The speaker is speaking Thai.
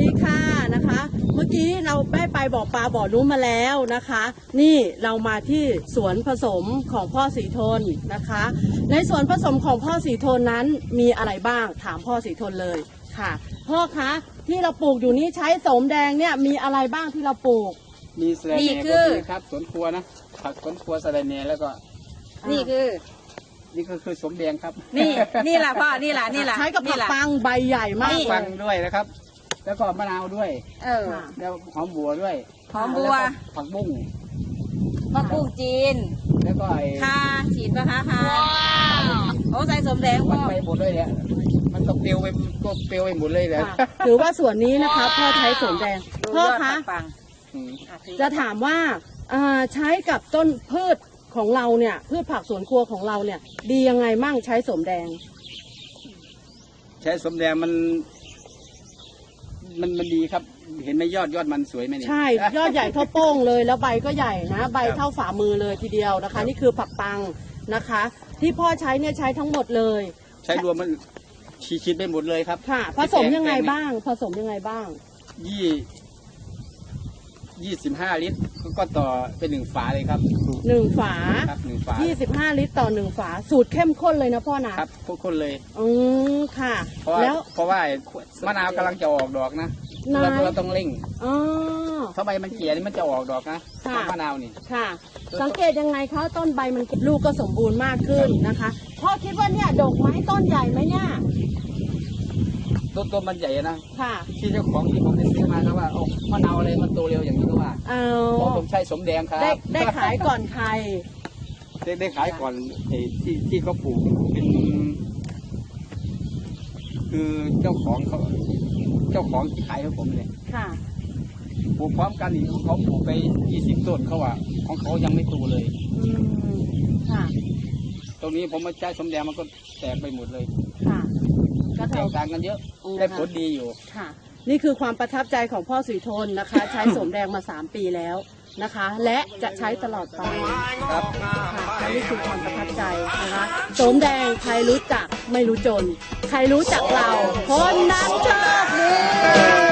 ดีค่ะนะคะ เมื่อกี้เราได้ไปบ่อปลาบ่อนู้นมาแล้วนะคะ นี่เรามาที่สวนผสมของพ่อสีทนนะคะ ในสวนผสมของพ่อสีทนนั้นมีอะไรบ้างถามพ่อสีทนเลยค่ะ พ่อคะที่เราปลูกอยู่นี้ใช้โสมแดงเนี่ยมีอะไรบ้างที่เราปลูก มีสะระนี่แหน่คืก็อมีครับสวนครัวนะผักสวนครัวสะระแหน่แล้วก็นี่คือ นี่ก็คือสมแดงครับนี่ นี่แหละพ่อ นี่แหละนี่แหละใช้กับผันี่กแหละ ปังใบใหญ่มากนี่เลฟัยงด้วยนะครับ แล้วก็มะนาวด้วย เออค่ะแล้วหอมบัวด้วยหอมบัว แล้ก็ผักบุ้งมะกุ้งจีน แล้วก็ไอ้คาฉีดปะคะคาโอ้ใส่สมแดงมัพ่นอไปหมดเลยเนี่ยมันก็เปลวไปก็เปลวไปหมดเลยเลยค่ะ ถือว่าส่วนนี้นะคะพ่อใช้โสมแดงดูพ่อยอดคะปังอืมๆอะถือจะถามว่าอ่าใช้กับต้นพืชของเราเนี่ย พืชผักสวนครัวของเราเนี่ย ดียังไงมั่งใช้โสมแดง ใช้สมแดงมัน มันมันดีครับ เห็นไหมยอดยอดมันสวยไหมเนี่ย ใช่ ยอดใหญ่เท่าโป้งเลย แล้วใบก็ใหญ่นะใบครับเท่าฝ่ามือเลยทีเดียวนะครัคะ บ นี่คือผักปังนะคะ ที่พ่อใช้เนี่ยใช้ทั้งหมดเลยใช้รวมมันชีชิดไปหมดเลยครับ ค่ะ ผสมยังไงบ้าง ผสมยังไงบ้าง ยี่ยี่สิบห้าลิตรก็ต่อเป็นหนึ่งฝาเลยครับ หนึ่งฝา ครับหนึ่ง ฝา 25 ลิตรต่อหนึ่งฝา สูตรเข้มข้นเลยนะพ่อนะ ครับทุกคนเลย อืมค่ะ เพราะว่าแล้ว เพราะว่ามะนาวกำลังจะออกดอกนะนาย เราเราต้องเร่งอ๋อ ถ้าใบมันเขียนี่มันจะออกดอกนะค่ะ มะนาวนี่ ค่ะ สังเกตยังไงคะต้นใบมันลูกก็สมบูรณ์มากขึ้นนะคะพ่อคิดว่าเนี่ยดอกไม้ต้นใหญ่ไหมเนี่ยต้นต้นมันใหญ่นะ ค่ะที่เจ้าของที่ผมไปซื้อมาเขาว่าโอ้มะนาวอะไรมันโตเร็วอย่างนี้ก็ว่าเอาเพราะผมใช้สมแดงครับได้ได้ขายก่อนใคร ได้ได้ขายก่อนไอ้ที่ที่เขาปลูกเป็น คือเจ้าของเขาเจ้าของที่ขายให้ผมเลยค่ะ ปลูกพร้อมกันอีกเขาปลูกไปยี่สิบต้นเขาว่าของเขายังไม่โตเลย อืมค่ะ ตรงนี้ผมมาใช้สมแดงมันก็แตกไปหมดเลยค่ะก็แตเท่ากต่างกันเยอะอืมได้ผลดีอยู่ ค่ะ นี่คือความประทับใจของพ่อสีทนนะคะ ใช้สมแดงมา3ปีแล้ว นะคะ และจะใช้ตลอดไปครับค่ะและนี่คือความประทับใจนะคะสมแดงใครรู้จักไม่รู้จน ใครรู้จักเรา คนนั้นโชคดี